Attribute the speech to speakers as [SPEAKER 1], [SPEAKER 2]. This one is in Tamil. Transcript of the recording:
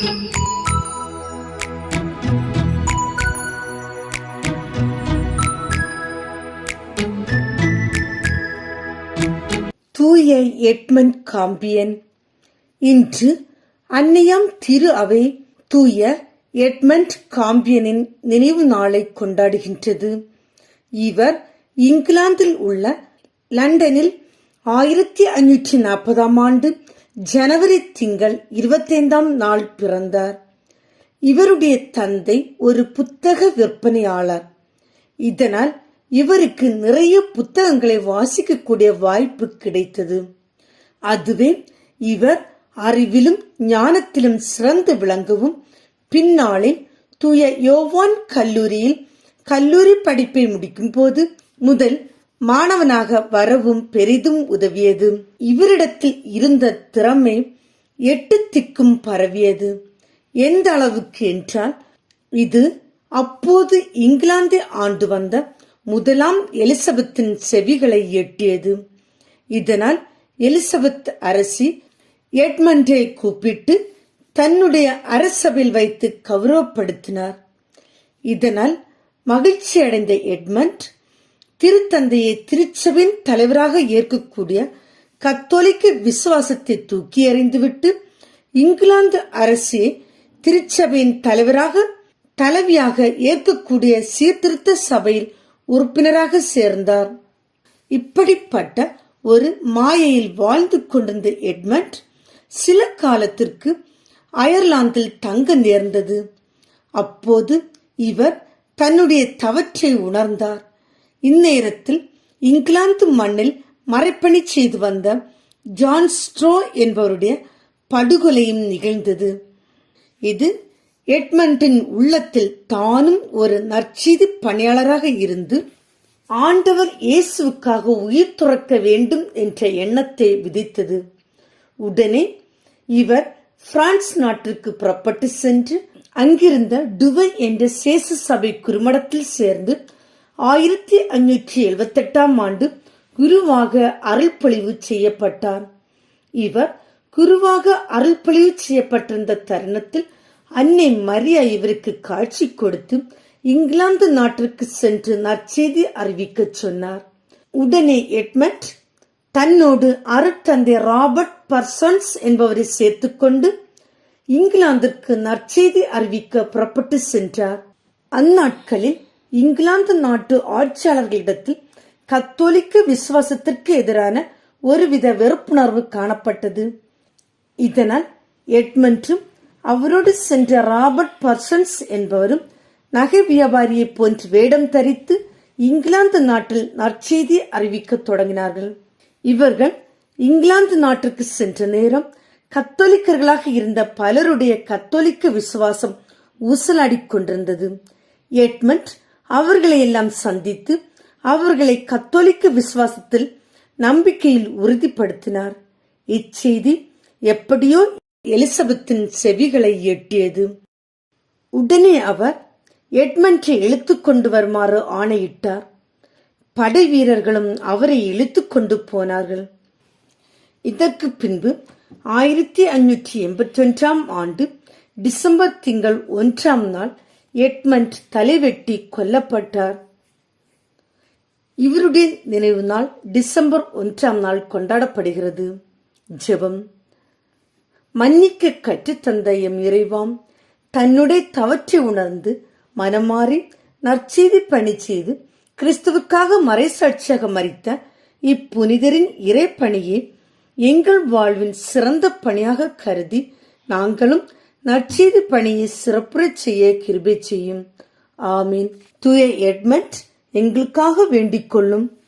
[SPEAKER 1] தூய எட்மண்ட் காம்பியன். இன்று அன்னையாம் திரு அவை தூய எட்மண்ட் காம்பியனின் நினைவு நாளை கொண்டாடுகின்றது. இவர் இங்கிலாந்தில் உள்ள லண்டனில் ஆயிரத்தி ஐநூற்றி நாற்பதாம் ஆண்டு ஜனவரி திங்கள் இருபத்தைந்தாம் நாள் பிறந்தார். இவருடைய தந்தை ஒரு புத்தக விற்பனையாளர். இதனால் இவருக்கு நிறைய புத்தகங்களை வாசிக்கக்கூடிய வாய்ப்பு கிடைத்தது. அதுவே இவர் அறிவிலும் ஞானத்திலும் சிறந்து விளங்கவும் பின்னாளில் தூய யோவான் கல்லூரியில் கல்லூரி படிப்பை முடிக்கும் போது முதல் மாணவனாக வரவும் பெரிதும் உதவியது. இவரிடத்தில் இருந்த திறமை எட்டு திக்கும் பரவியது. எந்த அளவுக்கு என்றால் இது அப்போது இங்கிலாந்தை ஆண்டு வந்த முதலாம் எலிசபெத்தின் செவிகளை எட்டியது. இதனால் எலிசபெத் அரசி எட்மண்டை கூப்பிட்டு தன்னுடைய அரசபையில் வைத்து கௌரவப்படுத்தினார். இதனால் மகிழ்ச்சி அடைந்த எட்மண்ட் திருத்தந்தையை திருச்சபையின் தலைவராக ஏற்கக்கூடிய கத்தோலிக்க விசுவாசத்தை தூக்கி எறிந்துவிட்டு இங்கிலாந்து அரசே திருச்சபையின் தலைவராக தலைவியாக ஏற்கக்கூடிய சீர்திருத்த சபையில் உறுப்பினராக சேர்ந்தார். இப்படிப்பட்ட ஒரு மாயையில் வாழ்ந்து கொண்டிருந்த எட்மண்ட் சில காலத்திற்கு அயர்லாந்தில் தங்க நேர்ந்தது. அப்போது இவர் தன்னுடைய தவற்றை உணர்ந்தார். இந்நேரத்தில் இங்கிலாந்து மண்ணில் மறைப்பணி செய்து வந்த ஜான் ஸ்ட்ரோ என்பவருடைய படுகொலையும் நிகழ்ந்தது. இது எட்மண்டின் உள்ளத்தில் தானும் ஒரு நற்செய்தி பணியாளராக இருந்து ஆண்டவர் இயேசுவுக்காக உயிர் துறக்க வேண்டும் என்ற எண்ணத்தை விதித்தது. உடனே இவர் பிரான்ஸ் நாட்டிற்கு புறப்பட்டு சென்று அங்கிருந்த டுவை என்ற சேச சபை குறுமடத்தில் சேர்ந்து ஆயிரத்தி ஐநூற்றி எழுபத்தெட்டாம் ஆண்டு குருவாக அருள்பொழிவு செய்யப்பட்டார். இவர் குருவாக அருள்பொழிவு செய்யப்பட்டிருந்த தருணத்தில் அன்னை மரியா இவருக்கு காட்சி கொடுத்து இங்கிலாந்து நாட்டிற்கு சென்று நற்செய்தி அறிவிக்க சொன்னார். உடனே எட்மண்ட் தன்னோடு அருட்தந்தை ராபர்ட் பர்சன்ஸ் என்பவரை சேர்த்துக்கொண்டு இங்கிலாந்திற்கு நற்செய்தி அறிவிக்க புறப்பட்டு சென்றார். அந்நாட்களில் இங்கிலாந்து நாட்டு ஆட்சியாளர்களிடத்தில் கத்தோலிக்க விசுவாசத்திற்கு எதிரான ஒருவித வெறுப்புணர்வு காணப்பட்டது. இதனால் எட்மண்டும் அவரோடு சென்ற ராபர்ட் பர்சன்ஸ் என்பவரும் நகை வியாபாரியை போன்று வேடம் தரித்து இங்கிலாந்து நாட்டில் நற்செய்தி அறிவிக்க தொடங்கினார்கள். இவர்கள் இங்கிலாந்து நாட்டிற்கு சென்ற நேரம் கத்தோலிக்கர்களாக இருந்த பலருடைய கத்தோலிக்க விசுவாசம் ஊசலாடிக் கொண்டிருந்தது. எட்மண்ட் அவர்களை எல்லாம் சந்தித்து அவர்களை கத்தோலிக்க விசுவாசத்தில் நம்பிக்கையில் உறுதிப்படுத்தினார். இச்செய்தி எப்படியோ எலிசபெத்தின் செவிகளை எட்டியது. உடனே அவர் எட்மண்டை இழுத்து கொண்டு வருமாறு ஆணையிட்டார். படை வீரர்களும் அவரை இழுத்து கொண்டு போனார்கள். இதற்கு பின்பு ஆயிரத்தி ஐநூற்றி எண்பத்தி ஒன்றாம் ஆண்டு டிசம்பர் திங்கள் ஒன்றாம் நாள் எட்மண்ட் தலைவெட்டி கொல்லப்பட்டார். இவருடைய நினைவு நாள் டிசம்பர் ஒன்றாம் நாள் கொண்டாடப்படுகிறது. ஜெபம். மன்னிக்க கற்றுத்தந்த எம் இறைவாம். தன்னுடைய தவற்றை உணர்ந்து மனமாறி நற்செய்தி பணி செய்து கிறிஸ்துவுக்காக மறைசாட்சியாக மறித்த இப்புனிதரின் இறைப்பணியை எங்கள் வாழ்வின் சிறந்த பணியாக கருதி நாங்களும் நற்செய்தி பணியை சிறப்புறச் செய்ய கிருபை செய்யும். ஆமீன். தூய எட்மண்ட் எங்களுக்காக வேண்டிக் கொள்ளும்.